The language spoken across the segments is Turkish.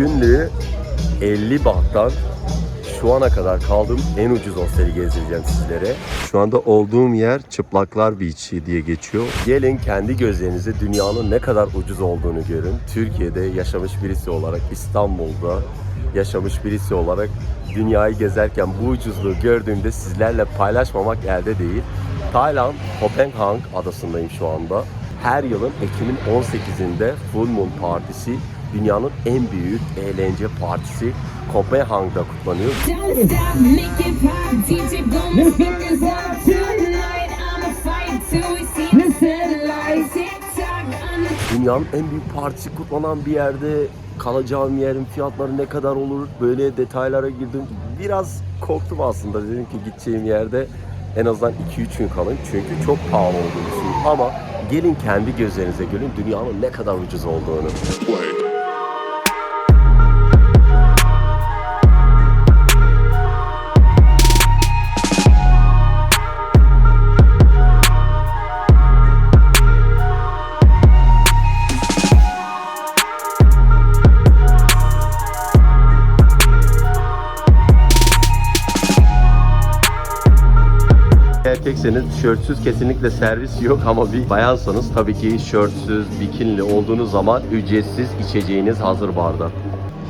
günlüğü 50 bahttan şu ana kadar kaldığım en ucuz hosteli gezdireceğim sizlere. Şu anda olduğum yer Çıplaklar Beach diye geçiyor. Gelin kendi gözlerinizle dünyanın ne kadar ucuz olduğunu görün. Türkiye'de yaşamış birisi olarak, İstanbul'da yaşamış birisi olarak dünyayı gezerken bu ucuzluğu gördüğümde sizlerle paylaşmamak elde değil. Tayland, Kopenhag adasındayım şu anda. Her yılın Ekim'in 18'inde Full Moon Partisi dünyanın en büyük eğlence partisi Kopenhag'da kutlanıyor. Dünyanın en büyük partisi kutlanan bir yerde kalacağım yerin fiyatları ne kadar olur böyle detaylara girdim. Biraz korktum aslında dedim ki gideceğim yerde en azından 2-3 gün kalın çünkü çok pahalı olduğunu düşünüyorum. Ama gelin kendi gözlerinize görün dünyanın ne kadar ucuz olduğunu. Erkekseniz tişörtsüz kesinlikle servis yok ama bir bayansanız tabii ki şörtsüz, bikinli olduğunuz zaman ücretsiz içeceğiniz hazır barda.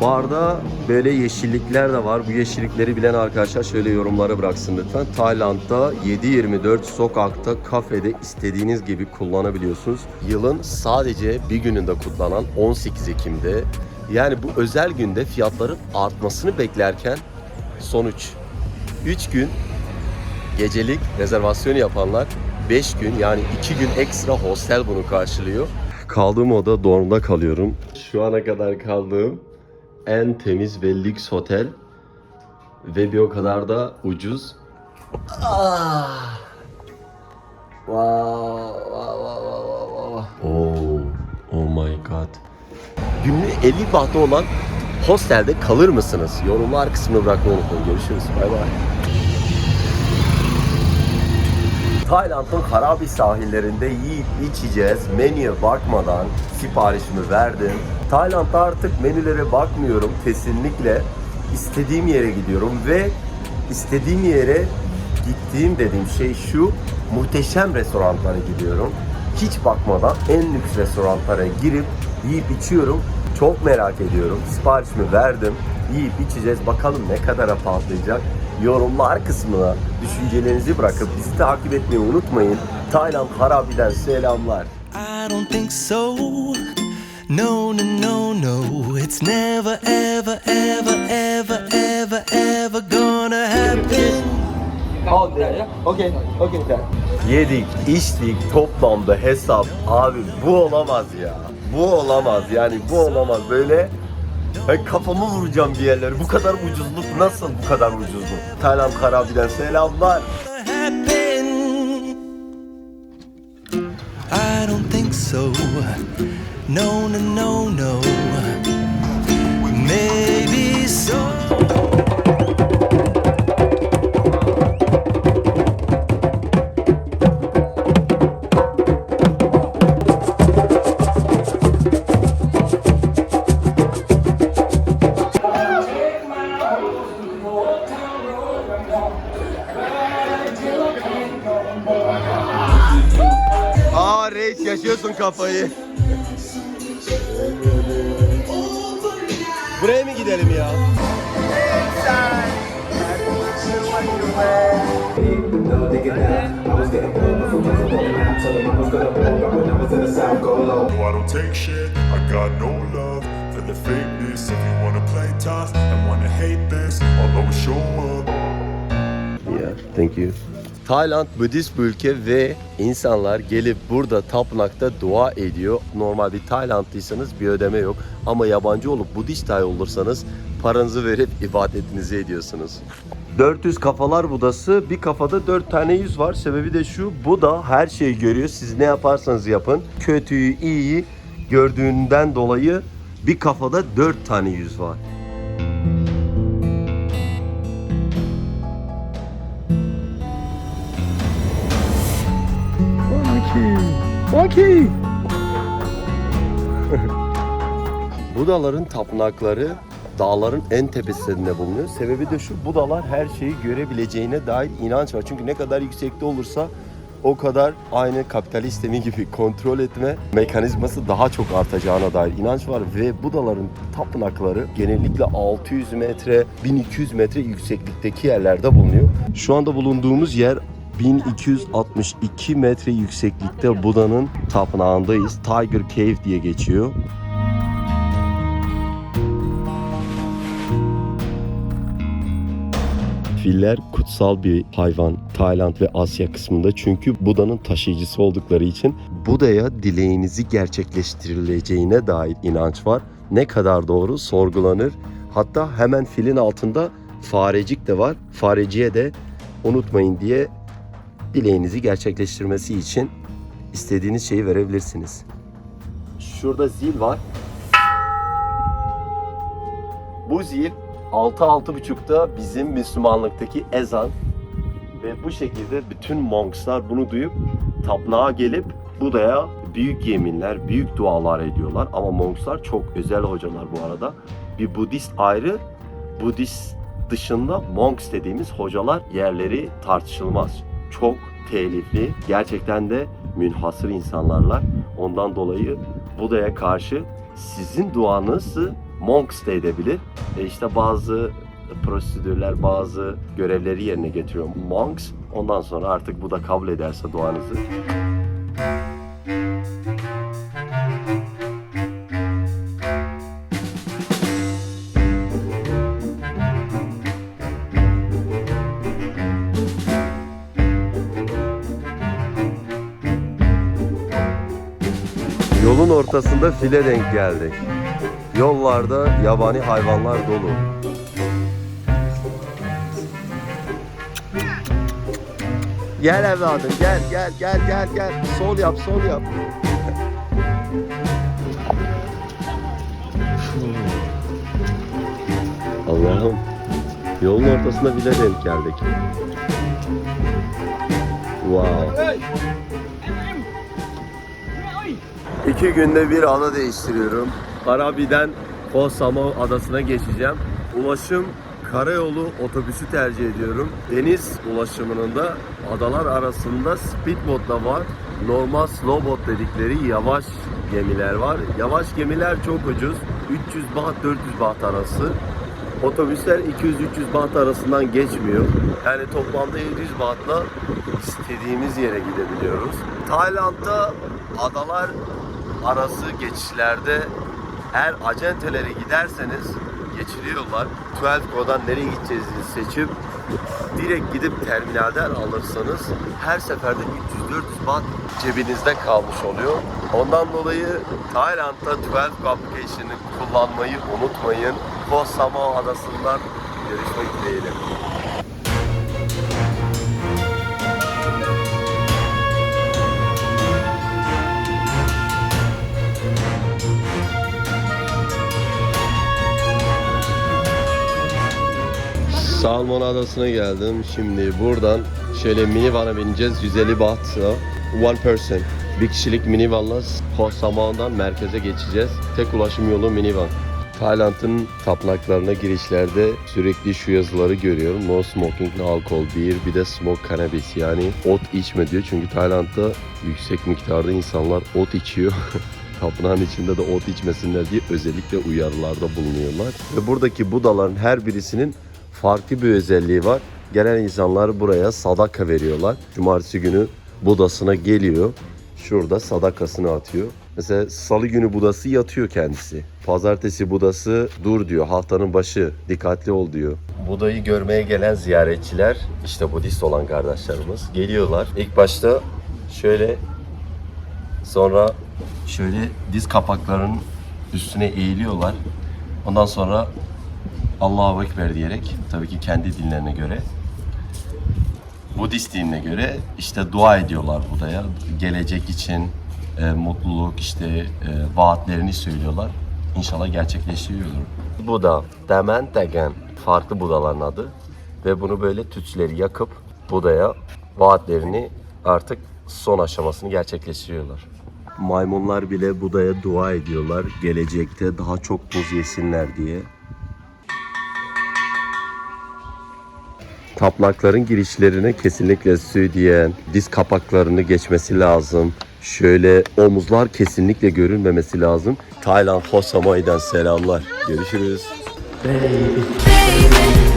Barda böyle yeşillikler de var. Bu yeşillikleri bilen arkadaşlar şöyle yorumlara bıraksın lütfen. Tayland'da 7-24 sokakta, kafede istediğiniz gibi kullanabiliyorsunuz. Yılın sadece bir gününde kutlanan 18 Ekim'de yani bu özel günde fiyatların artmasını beklerken sonuç 3 gün gecelik rezervasyon yapanlar 5 gün yani 2 gün ekstra hostel bunu karşılıyor. Kaldığım oda dormda kalıyorum. Şu ana kadar kaldığım en temiz ve lüks otel ve bir o kadar da ucuz. Ah. Wow, wow, wow, wow, wow. Oh, oh my god. Günlüğü 50 bahta olan hostelde kalır mısınız? Yorumlar kısmını bırakmayı unutmayın. Görüşürüz. Bay bay. Tayland'ın Karabi sahillerinde yiyip içeceğiz. Menüye bakmadan siparişimi verdim. Tayland'da artık menülere bakmıyorum kesinlikle. istediğim yere gidiyorum ve istediğim yere gittiğim dediğim şey şu. Muhteşem restoranlara gidiyorum. Hiç bakmadan en lüks restoranlara girip yiyip içiyorum. Çok merak ediyorum. Siparişimi verdim. Yiyip içeceğiz. Bakalım ne kadara patlayacak. Yorumlar kısmına düşüncelerinizi bırakıp bizi takip etmeyi unutmayın. Tayland Harabi'den selamlar. I don't think so. No, no, no, no. It's never, ever, ever, ever, ever, ever gonna happen. Okay, okay. Yedik, içtik, toplamda hesap. Abi bu olamaz ya. Bu olamaz yani bu olamaz. Böyle ben kafamı vuracağım bir yerlere. Bu kadar ucuzluk nasıl bu kadar ucuzluk? Tayland Harabi'den selamlar. I don't think so. No, no, no, no. Maybe so. Kafayı. Buraya mı gidelim ya? No, I don't take shit. I got no love for the fakeness. If you wanna play tough and wanna hate this, I'll always show you. Tayland Budist bir ülke ve insanlar gelip burada tapınakta dua ediyor. Normal bir Taylandlıysanız bir ödeme yok. Ama yabancı olup Budist dahi olursanız paranızı verip ibadetinizi ediyorsunuz. 400 kafalar Budası. Bir kafada 4 tane yüz var. Sebebi de şu. Buda her şeyi görüyor. Siz ne yaparsanız yapın. Kötüyü, iyiyi gördüğünden dolayı bir kafada 4 tane yüz var. Budaların tapınakları dağların en tepesinde bulunuyor. Sebebi de şu, Budalar her şeyi görebileceğine dair inanç var. Çünkü ne kadar yüksekte olursa o kadar aynı kapitalist gibi kontrol etme mekanizması daha çok artacağına dair inanç var ve Budaların tapınakları genellikle 600 metre, 1200 metre yükseklikteki yerlerde bulunuyor. Şu anda bulunduğumuz yer 1262 metre yükseklikte Buda'nın tapınağındayız. Tiger Cave diye geçiyor. Filler kutsal bir hayvan Tayland ve Asya kısmında çünkü Buda'nın taşıyıcısı oldukları için Buda'ya dileğinizi gerçekleştirileceğine dair inanç var. Ne kadar doğru sorgulanır. Hatta hemen filin altında farecik de var. Fareciye de unutmayın diye dileğinizi gerçekleştirmesi için istediğiniz şeyi verebilirsiniz. Şurada zil var. Bu zil 6-6.30'da bizim Müslümanlıktaki ezan ve bu şekilde bütün monkslar bunu duyup tapınağa gelip Buda'ya büyük yeminler, büyük dualar ediyorlar. Ama monkslar çok özel hocalar bu arada. Bir Budist ayrı, Budist dışında monks dediğimiz hocalar yerleri tartışılmaz. Çok telifli, gerçekten de münhasır insanlarlar. Ondan dolayı Buda'ya karşı sizin duanızı monks da edebilir. E işte bazı prosedürler, bazı görevleri yerine getiriyor monks. Ondan sonra artık bu da kabul ederse duanızı Yolun ortasında file denk geldik. Yollarda yabani hayvanlar dolu. Gel evladım gel gel gel gel gel. Sol yap sol yap. Allah'ım. Yolun ortasında bile denk geldik. Wow. İki günde bir ada değiştiriyorum. Karabi'den Koh Samo adasına geçeceğim. Ulaşım karayolu otobüsü tercih ediyorum. Deniz ulaşımının da adalar arasında speedboat da var. Normal slowboat dedikleri yavaş gemiler var. Yavaş gemiler çok ucuz. 300 baht 400 baht arası. Otobüsler 200-300 baht arasından geçmiyor. Yani toplamda 700 bahtla istediğimiz yere gidebiliyoruz. Tayland'da adalar arası geçişlerde eğer acentelere giderseniz geçiriyorlar. 12 Go'dan nereye gideceğinizi seçip direkt gidip terminalden alırsanız her seferde 300-400 baht cebinizde kalmış oluyor. Ondan dolayı Tayland'da 12 Go application'ı kullanmayı unutmayın. Koh Samo adasından görüşmek dileğiyle. Salmon Adası'na geldim. Şimdi buradan şöyle minivan'a bineceğiz. 150 bahtla. One person. Bir kişilik minivanla Koh Samo'dan merkeze geçeceğiz. Tek ulaşım yolu minivan. Tayland'ın tapınaklarına girişlerde sürekli şu yazıları görüyorum. No smoking, no alcohol, beer, bir de smoke cannabis. Yani ot içme diyor. Çünkü Tayland'da yüksek miktarda insanlar ot içiyor. tapınağın içinde de ot içmesinler diye özellikle uyarılarda bulunuyorlar. Ve buradaki Budaların her birisinin farklı bir özelliği var. Gelen insanlar buraya sadaka veriyorlar. Cumartesi günü Budasına geliyor. Şurada sadakasını atıyor. Mesela salı günü Budası yatıyor kendisi. Pazartesi Budası dur diyor. Haftanın başı dikkatli ol diyor. Buda'yı görmeye gelen ziyaretçiler işte Budist olan kardeşlerimiz geliyorlar. İlk başta şöyle sonra şöyle diz kapaklarının üstüne eğiliyorlar. Ondan sonra Allahu Ekber diyerek tabii ki kendi dinlerine göre Budist dinine göre işte dua ediyorlar Buda'ya. Gelecek için e, mutluluk işte e, vaatlerini söylüyorlar. İnşallah gerçekleştiriyordur. Buda, Demen Tegen farklı Budaların adı ve bunu böyle tütsüleri yakıp Buda'ya vaatlerini artık son aşamasını gerçekleştiriyorlar. maymunlar bile Buda'ya dua ediyorlar. Gelecekte daha çok buz yesinler diye. Tapnakların girişlerine kesinlikle südyen, diz kapaklarını geçmesi lazım. Şöyle omuzlar kesinlikle görünmemesi lazım. Tayland Koh Samoi'den selamlar. Görüşürüz. baby, baby,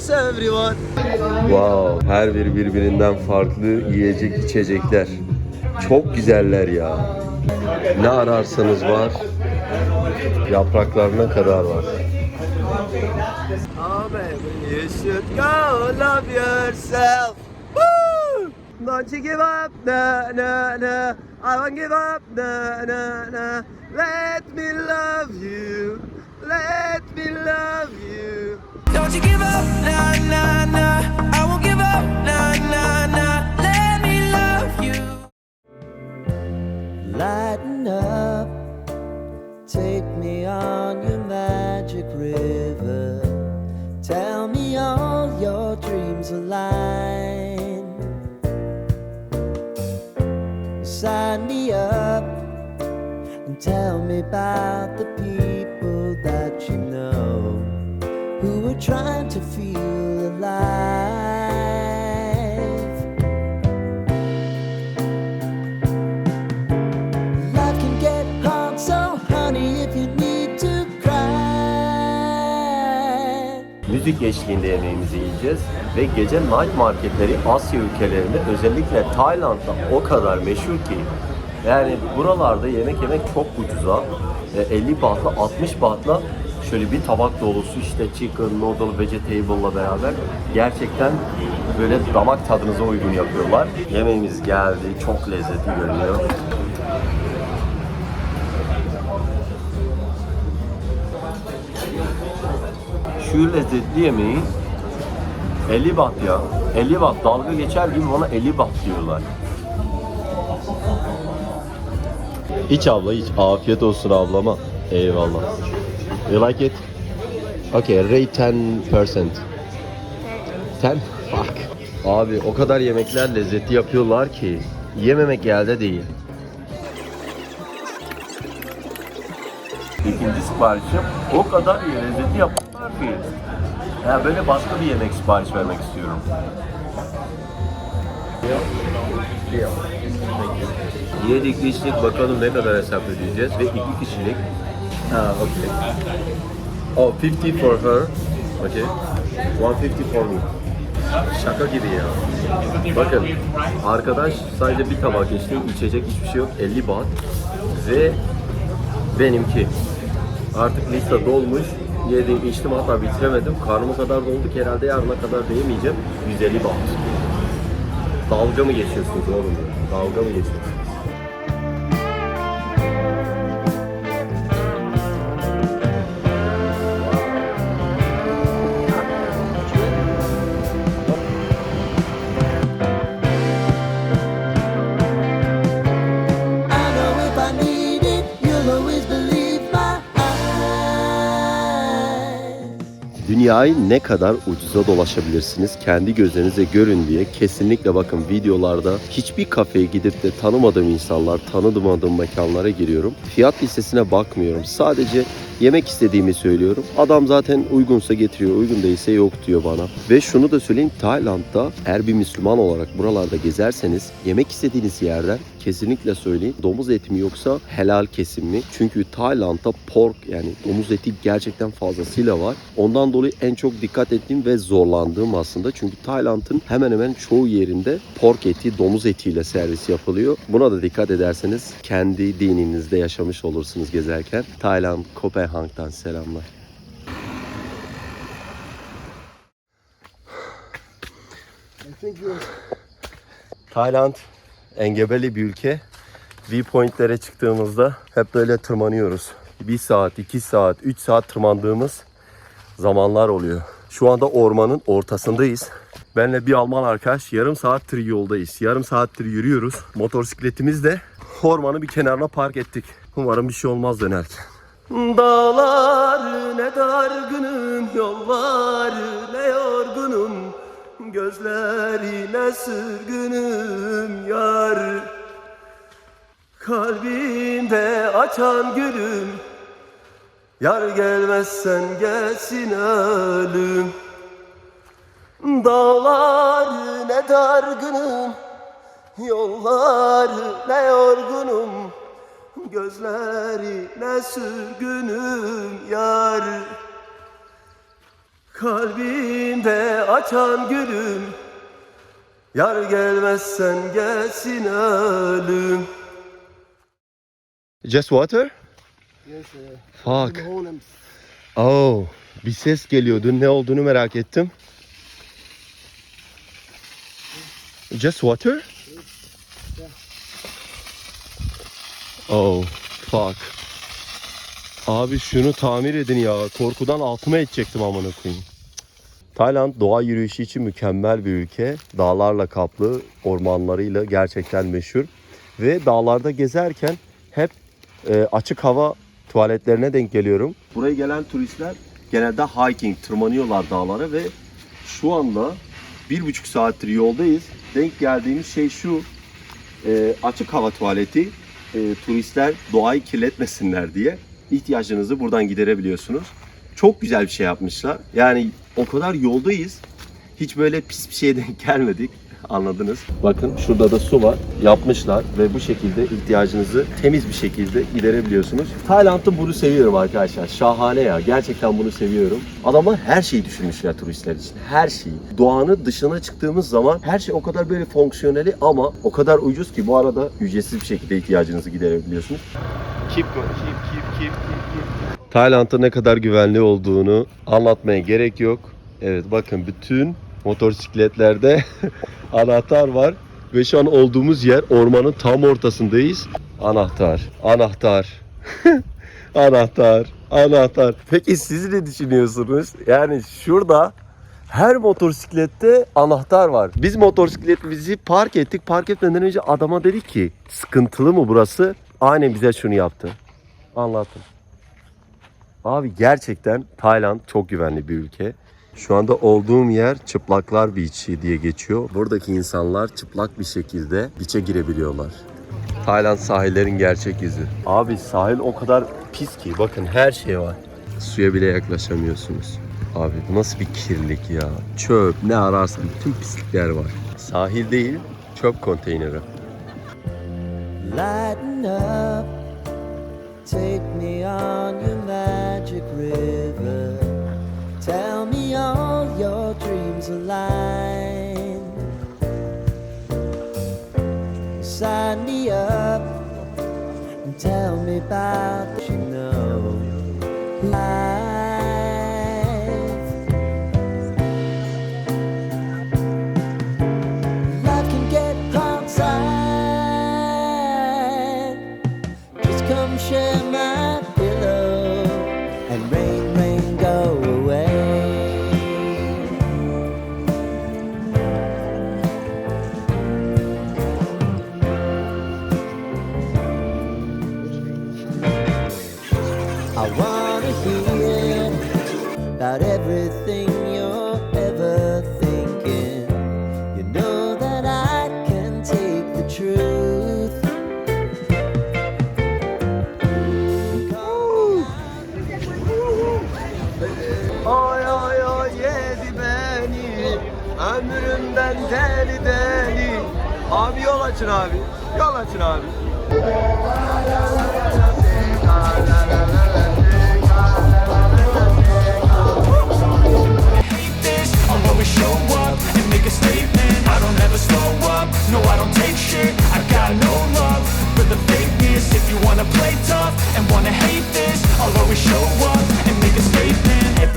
likes everyone. Wow, her biri birbirinden farklı yiyecek içecekler. Çok güzeller ya. Ne ararsanız var. Yapraklarına kadar var. Baby, you should go love yourself. Woo! Don't you give up, na na na. I won't give up, na na na. Let me love you. Let me love you. Don't you give up, nah, nah, nah. I won't give up, nah, nah, nah. Let me love you. Lighten up, take me on your magic river. Tell me all your dreams align. Sign me up and tell me about the who are trying to feel alive. Life can get hard, so honey, if you need to cry. Müzik eşliğinde yemeğimizi yiyeceğiz ve gece night marketleri Asya ülkelerinde özellikle Tayland'da o kadar meşhur ki yani buralarda yemek yemek çok ucuza. E, 50 bahtla 60 bahtla şöyle bir tabak dolusu işte chicken, noodle, vegetables beraber gerçekten böyle damak tadınıza uygun yapıyorlar. Yemeğimiz geldi. Çok lezzetli görünüyor. Şu lezzetli yemeği 50 baht ya. 50 baht dalga geçer gibi ona 50 baht diyorlar. İç abla iç. Afiyet olsun ablama. Eyvallah. You like it? Okay, rate 10%. 10? Fuck. Abi o kadar yemekler lezzetli yapıyorlar ki yememek elde değil. İkinci siparişim o kadar iyi lezzetli yapıyorlar ki. Ya böyle başka bir yemek sipariş vermek istiyorum. Yedik içtik bakalım ne kadar hesap ödeyeceğiz ve iki kişilik. Ha okey. Oh 50 for her. Okay. 150 for me. Şaka gibi ya. Bakın arkadaş sadece bir tabak içti, içecek hiçbir şey yok 50 baht ve benimki. Artık liste dolmuş. Yedim, içtim hatta bitiremedim. Karnım o kadar doldu ki herhalde yarına kadar da yemeyeceğim. 150 baht. Dalga mı geçiyorsunuz oğlum? Dalga mı geçiyorsunuz? Dünyayı ne kadar ucuza dolaşabilirsiniz kendi gözlerinize görün diye kesinlikle bakın videolarda hiçbir kafeye gidip de tanımadığım insanlar, tanımadığım mekanlara giriyorum. Fiyat listesine bakmıyorum. Sadece yemek istediğimi söylüyorum. Adam zaten uygunsa getiriyor, uygun değilse yok diyor bana. Ve şunu da söyleyeyim Tayland'da eğer bir Müslüman olarak buralarda gezerseniz yemek istediğiniz yerden kesinlikle söyleyin domuz eti mi yoksa helal kesim mi? Çünkü Tayland'da pork yani domuz eti gerçekten fazlasıyla var. Ondan dolayı en çok dikkat ettiğim ve zorlandığım aslında. Çünkü Tayland'ın hemen hemen çoğu yerinde pork eti domuz etiyle servis yapılıyor. Buna da dikkat ederseniz kendi dininizde yaşamış olursunuz gezerken. Tayland, Kopenhag'dan selamlar. Tayland engebeli bir ülke. Viewpoint'lere çıktığımızda hep böyle tırmanıyoruz. 1 saat, 2 saat, 3 saat tırmandığımız zamanlar oluyor. Şu anda ormanın ortasındayız. Benle bir Alman arkadaş yarım saattir yoldayız. Yarım saattir yürüyoruz. Motosikletimiz de ormanın bir kenarına park ettik. Umarım bir şey olmaz dönerken. Dağlar ne dargınım, yollar ne yorgunum. Gözlerine sürgünüm yar. Kalbimde açan gülüm Yar gelmezsen gelsin ölüm. Dağlar ne dargınım Yollar ne yorgunum Gözlerine sürgünüm yar Kalbimde açan gülüm Yar gelmezsen gelsin ölüm Just water? Yes, uh, Fuck. Oh, bir ses geliyordu. Ne olduğunu merak ettim. Just water? Oh, fuck. Abi şunu tamir edin ya. Korkudan altıma edecektim amına koyayım. Tayland doğa yürüyüşü için mükemmel bir ülke. Dağlarla kaplı, ormanlarıyla gerçekten meşhur. Ve dağlarda gezerken hep e, açık hava tuvaletlerine denk geliyorum. Buraya gelen turistler genelde hiking, tırmanıyorlar dağlara ve şu anda bir buçuk saattir yoldayız. Denk geldiğimiz şey şu, e, açık hava tuvaleti e, turistler doğayı kirletmesinler diye ihtiyacınızı buradan giderebiliyorsunuz. Çok güzel bir şey yapmışlar. Yani o kadar yoldayız. Hiç böyle pis bir şeye denk gelmedik. Anladınız. Bakın şurada da su var. Yapmışlar ve bu şekilde ihtiyacınızı temiz bir şekilde giderebiliyorsunuz. Tayland'ın bunu seviyorum arkadaşlar. Şahane ya. Gerçekten bunu seviyorum. Adamlar her şeyi düşünmüşler turistler için. Her şeyi. Doğanın dışına çıktığımız zaman her şey o kadar böyle fonksiyoneli ama o kadar ucuz ki bu arada ücretsiz bir şekilde ihtiyacınızı giderebiliyorsunuz. Keep keep, keep, keep, keep. Tayland'da ne kadar güvenli olduğunu anlatmaya gerek yok. Evet bakın bütün motosikletlerde anahtar var. Ve şu an olduğumuz yer ormanın tam ortasındayız. Anahtar, anahtar, anahtar, anahtar. Peki siz ne düşünüyorsunuz? Yani şurada her motosiklette anahtar var. Biz motosikletimizi park ettik. Park etmeden önce adama dedik ki sıkıntılı mı burası? Aynen bize şunu yaptı. Anlattım. Abi gerçekten Tayland çok güvenli bir ülke. Şu anda olduğum yer Çıplaklar Beach'i diye geçiyor. Buradaki insanlar çıplak bir şekilde beach'e girebiliyorlar. Tayland sahillerin gerçek yüzü. Abi sahil o kadar pis ki bakın her şey var. Suya bile yaklaşamıyorsunuz. Abi bu nasıl bir kirlilik ya. Çöp ne ararsan bütün pislikler var. Sahil değil çöp konteyneri. Lighten up, take me on your Sign me up and tell me about what no love for the fakeness If you wanna play tough and wanna hate this I'll always show up